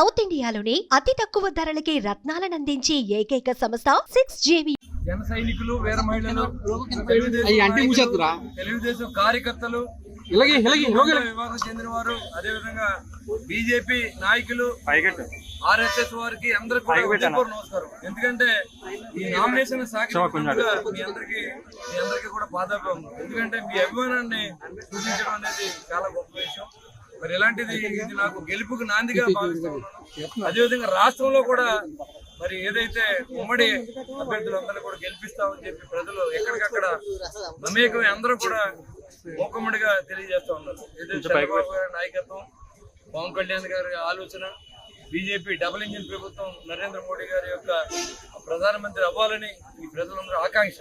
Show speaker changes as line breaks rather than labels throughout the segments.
South ఇండియాలోని అతి తక్కువ ధరలకి రత్నాలనందించే ఏకైక సంస్థ సిక్స్ జేవి.
జన సైనికులు వీర మహిళలు తెలుగుదేశం కార్యకర్తలు వివాదం చెందిన వారు అదేవిధంగా బీజేపీ నాయకులు ఆర్ఎస్ఎస్ వారికి అందరికి నమస్కారం. ఎందుకంటే ఈ నామినేషన్ మీ అందరికి మీ అందరికి కూడా బాధాపం ఎందుకంటే మీ అభిమానాన్ని సూచించడం అనేది చాలా గొప్ప విషయం. మరి ఇలాంటిది ఇది నాకు గెలుపుకు నాందిగా భావిస్తా ఉన్నాను. అదేవిధంగా రాష్ట్రంలో కూడా మరి ఏదైతే ఉమ్మడి అభ్యర్థులందరూ కూడా గెలిపిస్తామని చెప్పి ప్రజలు ఎక్కడికక్కడ మమేకమై అందరూ కూడా మూకమ్మడిగా తెలియజేస్తా ఉన్నారు. ఏదైతే చంద్రబాబు గారి నాయకత్వం పవన్ కళ్యాణ్ గారి ఆలోచన బీజేపీ డబుల్ ఇంజిన్ ప్రభుత్వం నరేంద్ర మోడీ గారి యొక్క ప్రధానమంత్రి అవ్వాలని ఈ ప్రజలందరూ ఆకాంక్ష.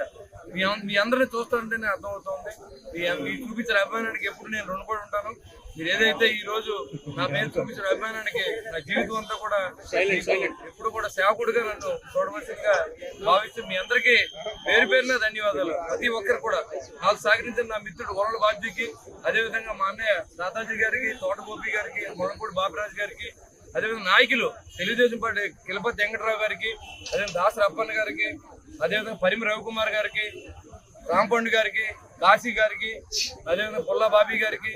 మీ మీ అందరిని చూస్తుంటేనే అర్థమవుతోంది. మీ మీరు చూపించిన అభిమానానికి ఎప్పుడు నేను రుణపడి ఉంటాను. మీరు ఏదైతే ఈ రోజు నా మీద చూపించిన అభిమానానికి నా జీవితం అంతా కూడా ఎప్పుడు కూడా సేవకుడిగా నన్ను చూడవలసిందిగా భావిస్తూ మీ అందరికీ పేరు పేరున ధన్యవాదాలు. ప్రతి ఒక్కరు కూడా. నాకు సహకరించిన నా మిత్రుడు వరల బాబ్జీకి అదేవిధంగా మా అన్నయ్య దాదాజీ గారికి తోటగోపి గారికి మొలపూడి బాబురాజు గారికి అదేవిధంగా నాయకులు తెలుగుదేశం పార్టీ కిలపతి వెంకటరావు గారికి అదేవిధంగా దాసరి అప్పన్న గారికి అదేవిధంగా పరిమి రవికుమార్ గారికి రాంపండు గారికి కాశీ గారికి అదేవిధంగా పుల్లా బాబీ గారికి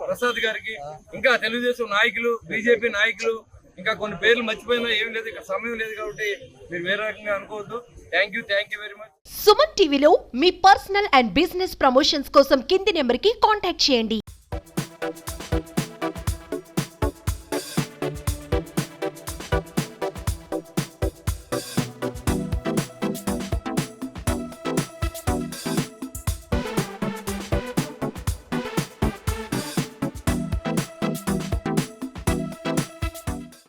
ప్రసాద్ గారికి ఇంకా తెలుగుదేశం నాయకులు బీజేపీ నాయకులు ఇంకా కొన్ని పేర్లు మర్చిపోయినా ఏం లేదు ఇక్కడ సమయం లేదు కాబట్టి మీరు వేరే రకంగా అనుకోవద్దు. Thank you thank you very much
Suman టీవీలో మీ పర్సనల్ అండ్ బిజినెస్ ప్రమోషన్స్ కోసం కింది నెంబర్కి కాంటాక్ట్ చేయండి.